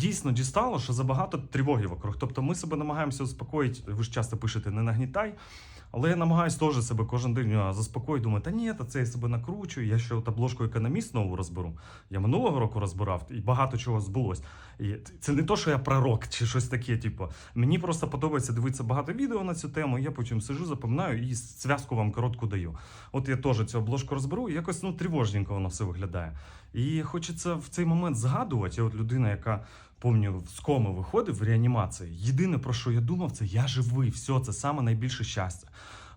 Дійсно дістало, що забагато тривоги вокруг. Тобто ми себе намагаємося успокоїти. Ви ж часто пишете не нагнітай. Але я намагаюся теж себе кожен день заспокоїти. Думаю, та ні, та це я себе накручую. Я ще обложку економіст нову розберу. Я минулого року розбирав, і багато чого збулось. І це не то, що я пророк чи щось таке. Типу, мені просто подобається дивитися багато відео на цю тему. Я потім сижу, запам'ятаю і зв'язку вам коротку даю. От я теж цю обложку розберу, і якось ну тривожненько воно все виглядає. І хочеться в цей момент згадувати. Я от людина, яка помню, з коми виходив в реанімації. Єдине про що я думав, це я живий. Все, це саме найбільше щастя.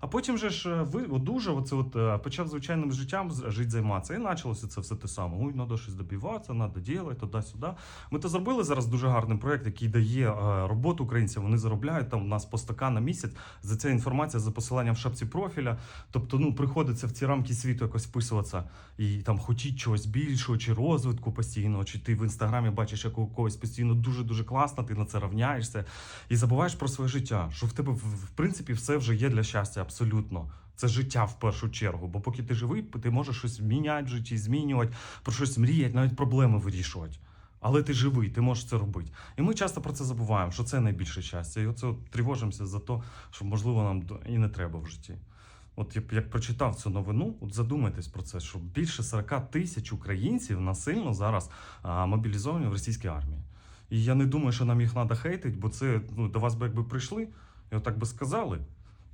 А потім же ж е, ви одужав, оце от е, почав звичайним життям жити займатися. І почалося це все те саме. Ой, треба щось добиватися, треба робити, туди-сюди. Ми то зробили зараз дуже гарний проект, який дає е, роботу українцям. Вони заробляють там у нас по 100 на місяць. За це інформація за посиланням в шапці профіля. Тобто, ну приходиться в ці рамки світу якось вписуватися і там хотіть чогось більшого, чи розвитку постійного, чи ти в інстаграмі бачиш, як у когось постійно дуже дуже класно, ти на це равняєшся і забуваєш про своє життя. Що в тебе в принципі все вже є для щастя, абсолютно. Це життя в першу чергу. Бо поки ти живий, ти можеш щось міняти в житті, змінювати, про щось мріяти, навіть проблеми вирішувати. Але ти живий, ти можеш це робити. І ми часто про це забуваємо, що це найбільше щастя. І оце тривожимося за те, що можливо нам і не треба в житті. От як, як прочитав цю новину, от задумайтесь про це, що більше 40 тисяч українців насильно зараз а, мобілізовані в російській армії. І я не думаю, що нам їх треба хейтити, бо це ну, до вас би якби прийшли і отак би сказали,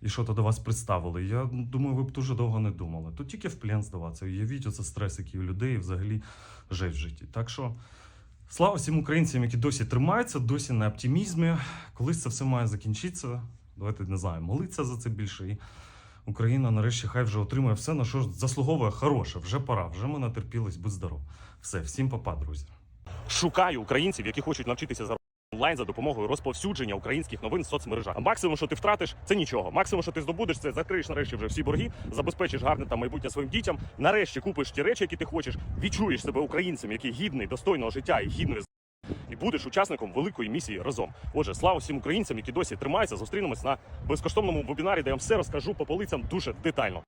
і що то до вас представили. Я думаю, ви б дуже довго не думали. Тут тільки в плен здаватися. Уявіть, оце стрес, який у людей взагалі жить в житті. Так що слава всім українцям, які досі тримаються, досі на оптимізмі. Колись це все має закінчитися. Давайте не знаю, молитися за це більше. І Україна нарешті хай вже отримує все, на що заслуговує хороше. Вже пора, вже ми натерпілись, будь здоров. Все, всім папа, друзі. Шукаю українців, які хочуть навчитися заробляти онлайн за допомогою розповсюдження українських новин в соцмережах. Максимум, що ти втратиш, це нічого. Максимум, що ти здобудеш, це закриєш нарешті вже всі борги, забезпечиш гарне там майбутнє своїм дітям. Нарешті купиш ті речі, які ти хочеш, відчуєш себе українцем, який гідний достойного життя і гідної і будеш учасником великої місії разом. Отже, слава всім українцям, які досі тримаються. Зустрінемось на безкоштовному вебінарі, де я вам все розкажу по полицям дуже детально.